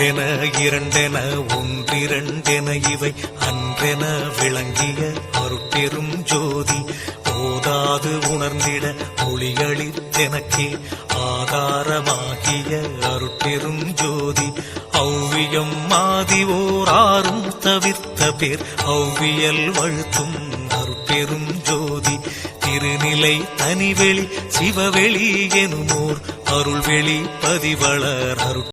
ஒன்றென இரண்டென ஒன்றிரண்டென இவை அன்றென விளங்கிய அருட்பெரும் ஜோதி. போதாது உணர்ந்திட ஒளியளித்தெனக்கே ஆதாரமாகிய அருட்பெரும் ஜோதி. ஔவியம் மாதி ஓர் ஆறும் தவிர்த்த பேர் ஔவியல் வழுத்தும் அருட்பெரும் ஜோதி. திருநிலை தனிவெளி சிவவெளி எனுமோர் அருள்வெளி பதிவளர் அருள்